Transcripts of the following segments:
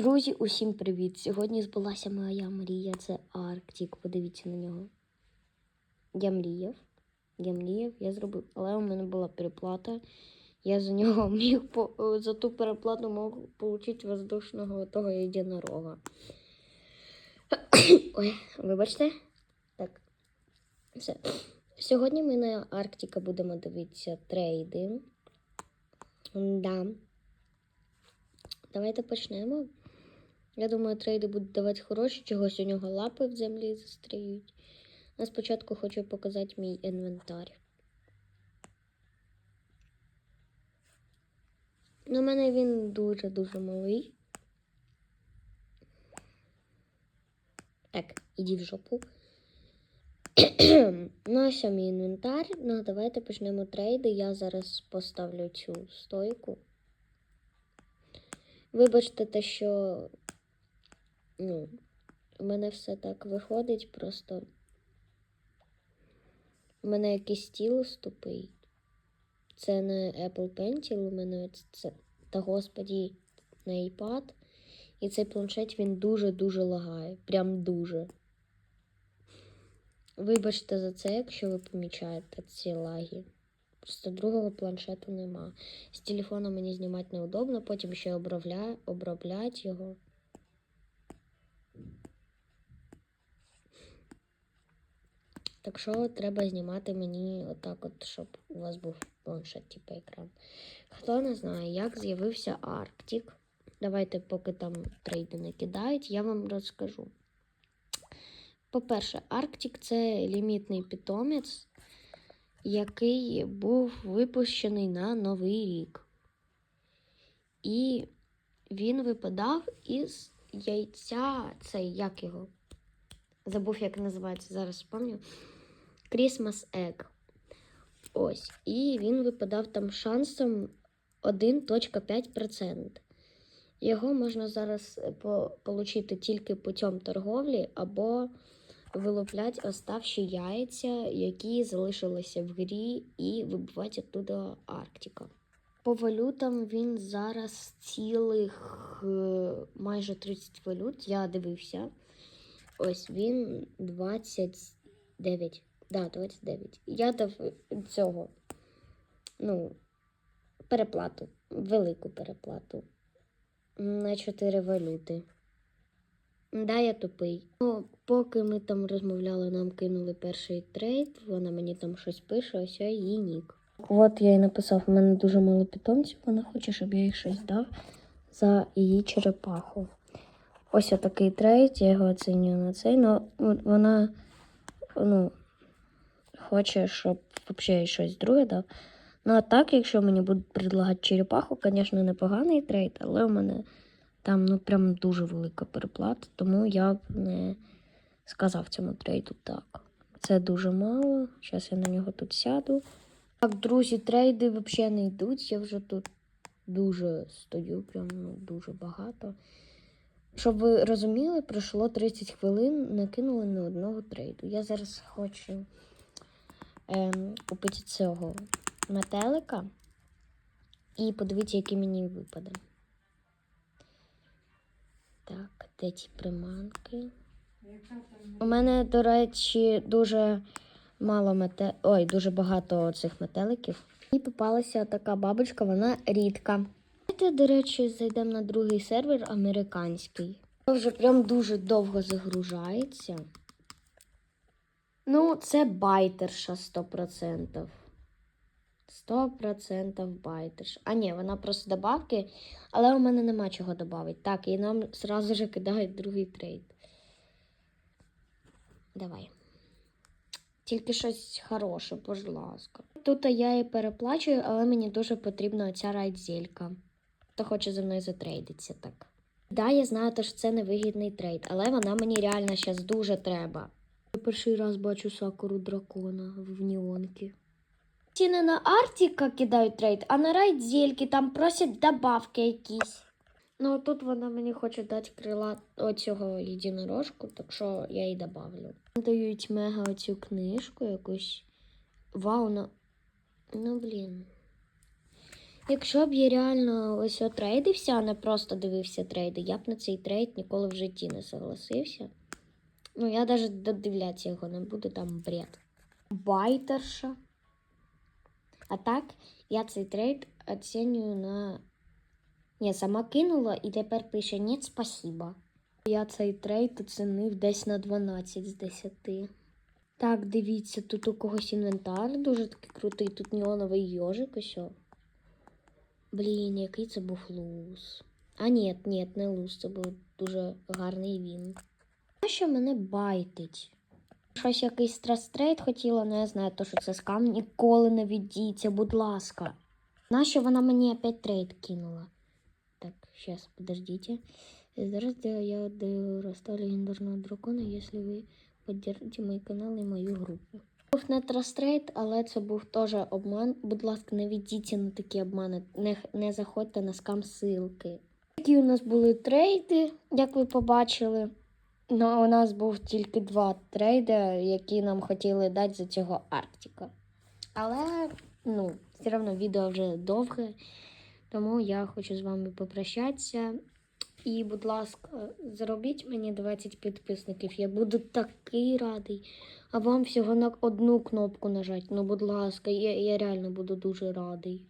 Друзі, усім привіт! Сьогодні збулася моя мрія. Це Арктик. Подивіться на нього. Я мріяв. Я мріяв, я зробив. Але у мене була переплата. Я за нього міг за ту переплату мог отримати воздушного того єдинорога. Ой, вибачте. Так. Все. Сьогодні ми на Арктика будемо дивитися трейди. Да. Давайте почнемо. Я думаю, трейди будуть давати хороші, чогось у нього лапи в землі застріють. А спочатку хочу показати мій інвентар. У мене він дуже-дуже малий. Так, іди в жопу. ну, ось мій інвентар. Ну, давайте почнемо трейди. Я зараз поставлю цю стойку. Вибачте те, що ну, у мене все так виходить, просто у мене якийсь стілус тупий. Це не Apple Pencil, у мене це, та господі, на iPad. І цей планшет він дуже-дуже лагає. Прям дуже. Вибачте за це, якщо ви помічаєте ці лаги. Просто другого планшету нема. З телефона мені знімати неудобно, потім ще обробля... обробляти його. Так що треба знімати мені отак, от, щоб у вас був планшет, типу екран. Хто не знає, як з'явився Арктик, давайте, поки там трейди не кидають, я вам розкажу. По-перше, Арктик це лімітний питомець, який був випущений на Новий рік. І він випадав із яйця, цей як його? Забув, як називається, зараз пам'ятаю. Christmas Egg. Ось. І він випадав там шансом 1.5%. Його можна зараз по- получити тільки путем торговлі або вилуплять оставші яйця, які залишилися в грі, і вибивати оттуда Арктика. По валютам він зараз цілих е, майже 30 валют. Я дивився. Ось він 29. Да, 29. Я дав цього. Ну, переплату. Велику переплату. На 4 валюти. Да, я тупий. Ну, поки ми там розмовляли, нам кинули перший трейд. Вона мені там щось пише, ось її нік. От я їй написав, в мене дуже мало питомців, вона хоче, щоб я їй щось дав за її черепаху. Ось отакий трейд, я його оцінюю на цей. Ну, вона ну, хоче, щоб взагалі щось друге дав. Ну, а так, якщо мені будуть предлагати черепаху, звісно, непоганий трейд, але у мене там ну, прям дуже велика переплата, тому я б не сказав цьому трейду так. Це дуже мало. Зараз я на нього тут сяду. Так, друзі, трейди взагалі не йдуть. Я вже тут дуже стою, прям ну, дуже багато. Щоб ви розуміли, пройшло 30 хвилин, не кинули ні одного трейду. Я зараз хочу ем, купити цього метелика і подивіться, який мені випаде. Так, де ті приманки? У мене, до речі, дуже мало мете... Ой, дуже багато цих метеликів. І попалася така бабочка, вона рідка. Давайте, до речі, зайдемо на другий сервер американський. Вже прям дуже довго загружається. Ну, це байтерша 100%. 100% байтерша. А ні, вона просто добавки, але у мене нема чого додати. Так, і нам зразу же кидають другий трейд. Давай. Тільки щось хороше, будь ласка. Тут я і переплачую, але мені дуже потрібна оця райдзелька. Хто хоче зі мною затрейдитися так. Да, я знаю, що це невигідний трейд, але вона мені реально зараз дуже треба. Перший раз бачу сакуру дракона в Ніонки. Ті не на Артіка кидають трейд, а на райдзельки там просять добавки якісь. Ну, тут вона мені хоче дати крила оцього єдинорожку, так що я їй добавлю. Дають мега оцю книжку якусь. Вау, ну, ну блін. Якщо б я реально ось отрейдився, а не просто дивився трейди, я б на цей трейд ніколи в житті не согласився. Ну, я навіть додивлятися його не буду, там бред. Байтерша. А так, я цей трейд оцінюю на. Ні, сама кинула і тепер пише ні, спасіба. Я цей трейд оцінив десь на 12 з 10. Так, дивіться, тут у когось інвентар дуже такий крутий, тут неоновий йожик о. Блін, який це був луз. А ні, ні, не луз, це був дуже гарний він. Що мене байтить? Щось якийсь стрес-трейд хотіла, але я знаю, то, що це скам. Ніколи не віддіться, будь ласка. Нащо вона мені опять трейд кинула? Так, сейчас, подождите. Здравствуйте, я дорастал легендарного дракона, если ви поддержите мій канал і мою групу. Був не трастрейд, але це був теж обман. Будь ласка, не ведіться на такі обмани, не, не заходьте на скам ссылки. Такі у нас були трейди, як ви побачили. Ну, у нас був тільки два трейди, які нам хотіли дати за цього Арктика. Але, ну, все одно відео вже довге, тому я хочу з вами попрощатися. І, будь ласка, зробіть мені 20 підписників. Я буду такий радий. А вам всього на одну кнопку нажати. Ну, будь ласка, я, я реально буду дуже радий.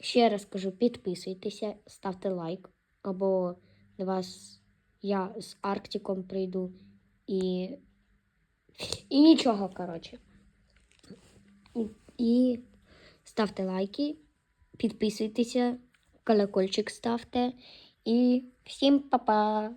Ще раз кажу, підписуйтеся, ставте лайк, або до вас я з Арктиком прийду і. І нічого, коротше. І, ставте лайки, підписуйтеся, колокольчик ставте. І всім па-па!